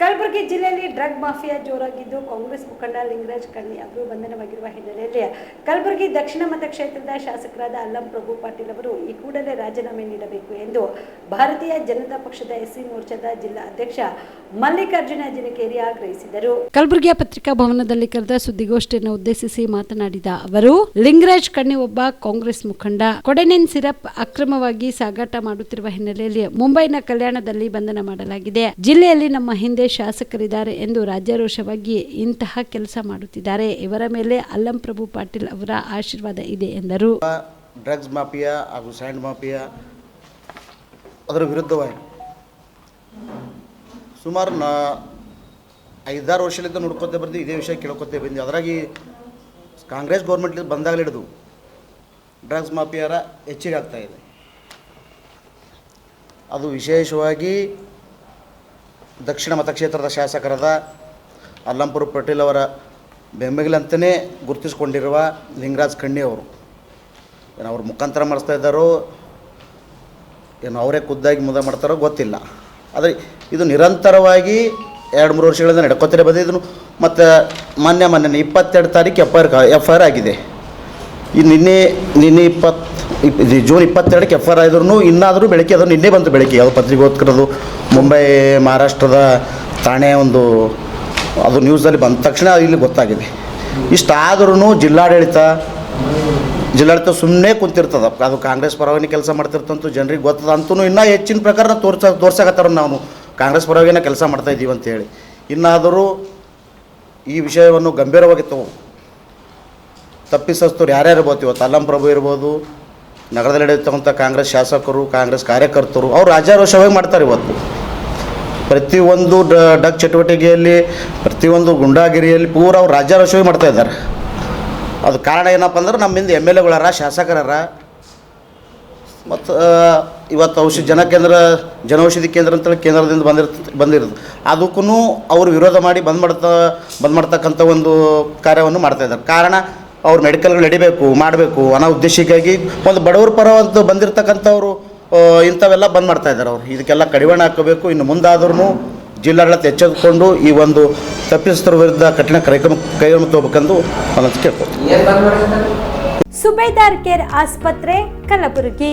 ಕಲಬುರಗಿ ಜಿಲ್ಲೆಯಲ್ಲಿ drug mafia ಜೋರಾಗಿದ್ದು, Congress ಮುಖಂಡ ಲಿಂಗರಾಜ್ ಕಣ್ಣಿ ಅವರು ಬಂಧನವಾಗಿರುವ ಹಿನ್ನೆಲೆಯಲ್ಲಿ ಕಲಬುರಗಿ ದಕ್ಷಿಣ ಮತಕ್ಷೇತ್ರದ ಶಾಸಕರಾದ ಅಲ್ಲಂ ಪ್ರಭು ಪಾಟೀಲ್ ಅವರು ಈ ಕೂಡಲೇ ರಾಜೀನಾಮೆ ನೀಡಬೇಕು ಎಂದು ಭಾರತೀಯ ಜನತಾ ಪಕ್ಷದ ಎಸ್ಸಿ ಮೋರ್ಚಾದ ಜಿಲ್ಲಾ ಅಧ್ಯಕ್ಷ ಮಲ್ಲಿಕಾರ್ಜುನ ಜಿನಕೇರಿ ಆಗ್ರಹಿಸಿದರು. ಕಲಬುರಗಿಯ ಪತ್ರಿಕಾ ಭವನದಲ್ಲಿ ಕರೆದ ಸುದ್ದಿಗೋಷ್ಠಿಯನ್ನು ಉದ್ದೇಶಿಸಿ ಮಾತನಾಡಿದ ಅವರು, ಲಿಂಗರಾಜ್ ಕಣ್ಣಿ ಒಬ್ಬ ಕಾಂಗ್ರೆಸ್ ಮುಖಂಡ, ಕೊಡೆನಿನ್ ಸಿರಪ್ ಅಕ್ರಮವಾಗಿ ಸಾಗಾಟ ಮಾಡುತ್ತಿರುವ ಹಿನ್ನೆಲೆಯಲ್ಲಿ ಮುಂಬೈನ ಕಲ್ಯಾಣದಲ್ಲಿ ಬಂಧನ ಮಾಡಲಾಗಿದೆ. ಜಿಲ್ಲೆಯಲ್ಲಿ ನಮ್ಮ ಹಿಂದೆ ಶಾಸಕರಿದ್ದಾರೆ ಎಂದು ರಾಜ್ಯಾರೋಷವಾಗಿ ಇಂತಹ ಕೆಲಸ ಮಾಡುತ್ತಿದ್ದಾರೆ. ಇವರ ಮೇಲೆ ಅಲ್ಲಂ ಪ್ರಭು ಪಾಟೀಲ್ ಅವರ ಆಶೀರ್ವಾದ ಇದೆ ಎಂದರು. ಡ್ರಗ್ಸ್ ಮಾಫಿಯಾ ಹಾಗೂ ಸ್ಯಾಂಡ್ ಮಾಫಿಯಾ ಅದರ ವಿರುದ್ಧವಾಗಿ ಸುಮಾರು ನಾ ಐದಾರು ವರ್ಷದಿಂದ ನೋಡ್ಕೊತ ಬಂದು ಇದೇ ವಿಷಯ ಕೇಳ್ಕೊತೇ ಬಂದು ಅದರಾಗಿ ಕಾಂಗ್ರೆಸ್ ಗೌರ್ಮೆಂಟ್ ಬಂದಾಗಲೇ ಹಿಡಿದು ಡ್ರಗ್ಸ್ ಮಾಫಿಯಾರ ಹೆಚ್ಚಿಗೆ ಇದೆ. ಅದು ವಿಶೇಷವಾಗಿ ದಕ್ಷಿಣ ಮತಕ್ಷೇತ್ರದ ಶಾಸಕರಾದ ಅಲ್ಲಂಪುರ ಪಟೇಲ್ ಅವರ ಬೆಂಬಲಿಗಂತಲೇ ಗುರುತಿಸಿಕೊಂಡಿರುವ ಲಿಂಗರಾಜ್ ಕಣ್ಣಿ ಅವರು. ಏನು ಅವ್ರ ಮುಖಾಂತರ ಮಾಡಿಸ್ತಾ ಇದ್ದಾರೋ, ಏನು ಅವರೇ ಖುದ್ದಾಗಿ ಮುದ ಮಾಡ್ತಾರೋ ಗೊತ್ತಿಲ್ಲ. ಆದರೆ ಇದು ನಿರಂತರವಾಗಿ ಎರಡು ಮೂರು ವರ್ಷಗಳಿಂದ ನಡ್ಕೋತಾರೆ ಬಂದಿದ್ದು ಮತ್ತು ಮೊನ್ನೆ ಮೊನ್ನೆ ಇಪ್ಪತ್ತೆರಡು ತಾರೀಕು ಎಫ್ ಆರ್ ಎಫ್ ಆರ್ ಆಗಿದೆ. ಈ ನಿನ್ನೆ ನಿನ್ನೆ ಇಪ್ಪತ್ತು ಇದು ಜೂನ್ ಇಪ್ಪತ್ತೆರಡಕ್ಕೆ ಎಫ್ ಆರ್ ಆದ್ರೂ ಇನ್ನಾದರೂ ಬೆಳಗ್ಗೆ ಅದು ನಿನ್ನೆ ಬಂತು ಬೆಳಗ್ಗೆ. ಅದು ಪತ್ರಿಕೋತ್ಕರದು ಮುಂಬೈ, ಮಹಾರಾಷ್ಟ್ರದ ಠಾಣೆ ಒಂದು ಅದು ನ್ಯೂಸಲ್ಲಿ ಬಂದ ತಕ್ಷಣ ಇಲ್ಲಿ ಗೊತ್ತಾಗಿದೆ. ಇಷ್ಟಾದ್ರೂ ಜಿಲ್ಲಾಡಳಿತ ಜಿಲ್ಲಾಡಳಿತ ಸುಮ್ಮನೆ ಕುಂತಿರ್ತದ. ಅದು ಕಾಂಗ್ರೆಸ್ ಪರವಾಗಿ ಕೆಲಸ ಮಾಡ್ತಿರ್ತಂತೂ ಜನರಿಗೆ ಗೊತ್ತದ. ಅಂತೂ ಇನ್ನೂ ಹೆಚ್ಚಿನ ಪ್ರಕಾರ ತೋರ್ಸ, ತೋರ್ಸಕತ್ತಾರ ನಾವು. ಕಾಂಗ್ರೆಸ್ ಪರವಾಗಿ ಕೆಲಸ ಮಾಡ್ತಾ ಇದ್ದೀವಿ ಅಂತೇಳಿ ಇನ್ನಾದರೂ ಈ ವಿಷಯವನ್ನು ಗಂಭೀರವಾಗಿ ತಗೋ. ತಪ್ಪಿಸಸ್ತವ್ರು ಯಾರ್ಯಾರು ಇರ್ಬೋದು ಇವತ್ತು ಅಲ್ಲಂ ಪ್ರಭು ಇರ್ಬೋದು ನಗರದಲ್ಲಿ ನಡೆಯುತ್ತಕ್ಕಂಥ ಕಾಂಗ್ರೆಸ್ ಶಾಸಕರು, ಕಾಂಗ್ರೆಸ್ ಕಾರ್ಯಕರ್ತರು, ಅವ್ರು ರಾಜ್ಯಾರೋಷವಾಗಿ ಮಾಡ್ತಾರೆ ಇವತ್ತು. ಪ್ರತಿಯೊಂದು ಡ, ಡಗ್ ಚಟುವಟಿಕೆಯಲ್ಲಿ ಪ್ರತಿಯೊಂದು ಗುಂಡಾಗಿರಿಯಲ್ಲಿ ಪೂರ ಅವ್ರು ರಾಜ್ಯಾರೋಷವಾಗಿ ಮಾಡ್ತಾ ಇದ್ದಾರೆ. ಅದು ಕಾರಣ ಏನಪ್ಪ ಅಂದ್ರೆ ನಮ್ಮಿಂದ ಎಂ ಎಲ್ ಎಗಳರ, ಶಾಸಕರರ, ಮತ್ತು ಇವತ್ತು ಔಷಧಿ ಜನಕೇಂದ್ರ ಜನೌಷಧಿ ಕೇಂದ್ರ ಅಂತೇಳಿ ಕೇಂದ್ರದಿಂದ ಬಂದಿರ್ತ, ಬಂದಿರೋದು. ಅದಕ್ಕೂ ಅವರು ವಿರೋಧ ಮಾಡಿ ಬಂದ್ ಮಾಡ್ತಾ, ಬಂದ್ ಮಾಡ್ತಕ್ಕಂಥ ಒಂದು ಕಾರ್ಯವನ್ನು ಮಾಡ್ತಾ ಇದ್ದಾರೆ. ಕಾರಣ ಅವ್ರು ಮೆಡಿಕಲ್ಗಳು ನಡಿಬೇಕು ಮಾಡಬೇಕು ಅನ್ನೋ ಉದ್ದೇಶಕ್ಕಾಗಿ ಒಂದು ಬಡವರ ಪರ ಅಂತ ಬಂದಿರತಕ್ಕಂಥವ್ರು ಇಂಥವೆಲ್ಲ ಬಂದ್ ಮಾಡ್ತಾ ಇದ್ದಾರೆ ಅವರು. ಇದಕ್ಕೆಲ್ಲ ಕಡಿವಾಣ ಹಾಕಬೇಕು ಇನ್ನು ಮುಂದಾದ್ರೂ ಜಿಲ್ಲಾಡಳಿತ ಎಚ್ಚೆತ್ತುಕೊಂಡು ಈ ಒಂದು ತಪ್ಪಿಸ್ತರ ವಿರುದ್ಧ ಕಠಿಣ ಕಾರ್ಯಕ್ರಮ ಕೈಗೊಳ್ಳ ತಗೋಬೇಕೆಂದು ಕೇಳ್ಕೊತೀನಿ ಸುಬೇದಾರ್ ಕೇರ್ ಆಸ್ಪತ್ರೆ ಕಲಬುರಗಿ.